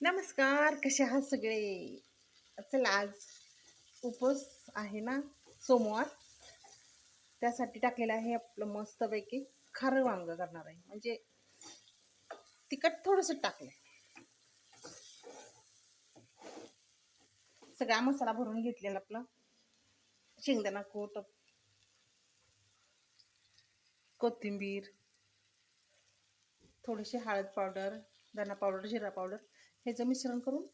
नमस्कार कसे आहात सगळे? चला आज उपवास आहे ना सोमवार. त्यासाठी टाकलेलं आहे आपलं मस्तपैकी खारं वांग करणार आहे. म्हणजे तिखट थोडंसं टाकलं सगळा मसाला भरून घेतलेला आपला. शेंगदाणा कोट कोथिंबीर थोडीशी हळद पावडर धना पावडर जिरा पावडर. ह्याचं मिश्रण करून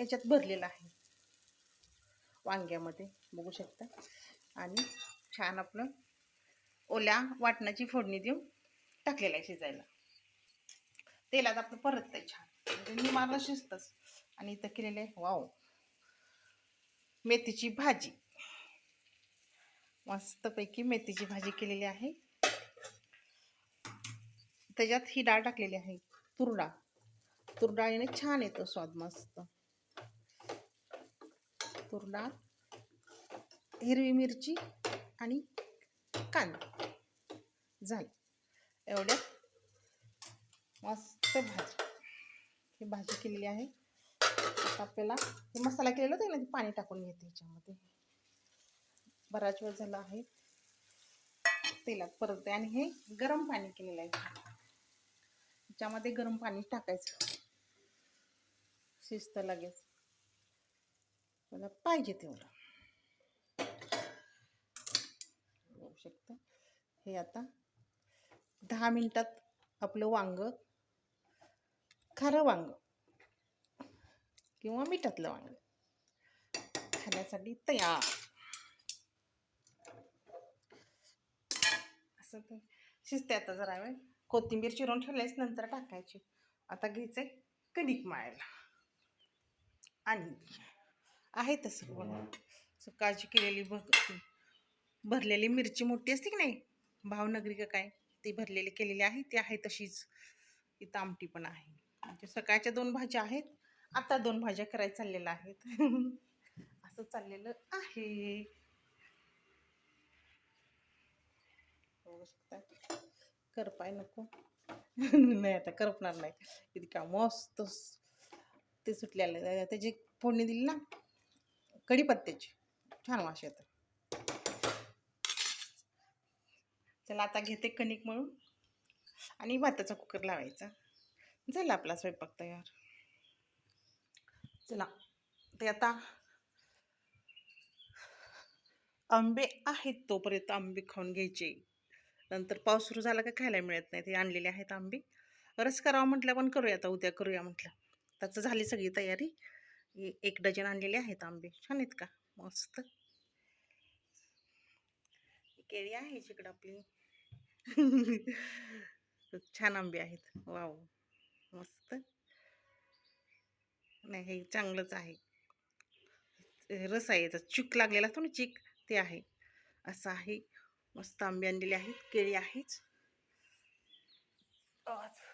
याच्यात भरलेलं आहे. वांग्यामध्ये बघू शकता. आणि छान आपलं ओल्या वाटणाची फोडणी देऊन टाकलेलं आहे शिजायला. तेलात आपलं परत आहे छान. म्हणजे मी मारलं शिजतंच. आणि इथं केलेलं आहे वाव. मेथीची भाजी. मस्तपैकी मेथीची भाजी केलेली आहे. त्याच्यात ही डाळ टाकलेली आहे तूर डाळ तूर डाळीने छान येतो स्वाद मस्त. तूर डाळ हिरवी मिरची आणि कांदा. झालं. एवढ्या मस्त भाजी. ही भाजी केलेली आहे. आता आपल्याला हे मसाला केलेला होता ना ते पाणी टाकून घेते ह्याच्यामध्ये बराच वेळ झाला आहे. तेलात परतते आणि हे गरम पाणी केलेलं आहे. त्याच्यामध्ये गरम पाणी टाकायचं. शिजतं लगेच. मला पाहिजे तेवढं. बघू हे आता दहा मिनटात आपलं वांग खारं वांग किंवा मिठातलं वांग खाण्यासाठी तयार. असं ते शिजते आता जरा वेळ. कोथिंबीर चिरून ठेवल्यास नंतर टाकायची. आता घ्यायचंय कणिक माळायला आणि आहे तसं. पण सकाळची केलेली भग भरलेली मिरची मोठी असते की नाही? भावनगरी का काय? ती भरलेली केलेली आहे ती आहे तशीच. इथं आमटी पण आहे. म्हणजे सकाळच्या दोन भाज्या आहेत आता दोन भाज्या करायला चाललेल्या आहेत. असं चाललेलं आहे. बघू शकता. करपाय नको. नाही आता करपणार नाही. इतका मस्त ते सुटलेलं त्याची फोडणी दिली ना कढीपत्त्याची छान वास येतो. चला आता घेते कणिक म्हणून आणि भाताचा कुकर लावायचा. झाला आपला स्वयंपाक तयार. चला ते आता आंबे आहेत तोपर्यंत आंबे खाऊन घ्यायचे. नंतर पाऊस सुरू झाला का खायला मिळत नाही. ते आणलेले आहेत आंबे. रस करावं म्हटलं पण करूया आता उद्या करूया म्हटलं त्याचं झाली सगळी तयारी. एक डझन आणलेले आहेत आंबे. छान आहेत का? मस्त. केळी आहे इकडं आपली. छान आंबे आहेत. वाव. मस्त. नाही हे चांगलंच आहे. रस आहे याचा. चिक लागलेला असतो ना चिक ते आहे. असं आहे. मस्त आंबे आणलेले आहेत. केळी आहेच.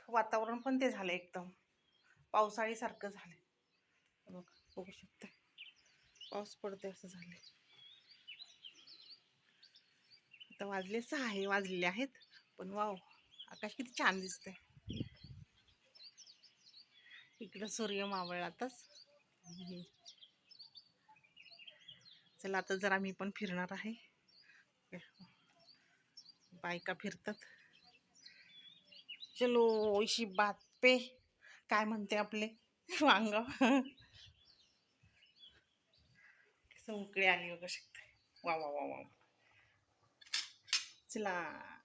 वातावरण पण ते झालं एकदम. पावसाळीसारखं झालं बघा बघू शकता पाऊस पडतोय असं झालं आता वाजले सहा हे वाजलेले आहेत पण वाव आकाश किती छान दिसतंय. इकडं सूर्य मावळातच चला आता जरा मी पण फिरणार आहे. बायका फिरतात. चलो ऐशी बात पे. काय म्हणते आपले? वांग. उकळी आली बघू शकते. वा वा वा वा. चला.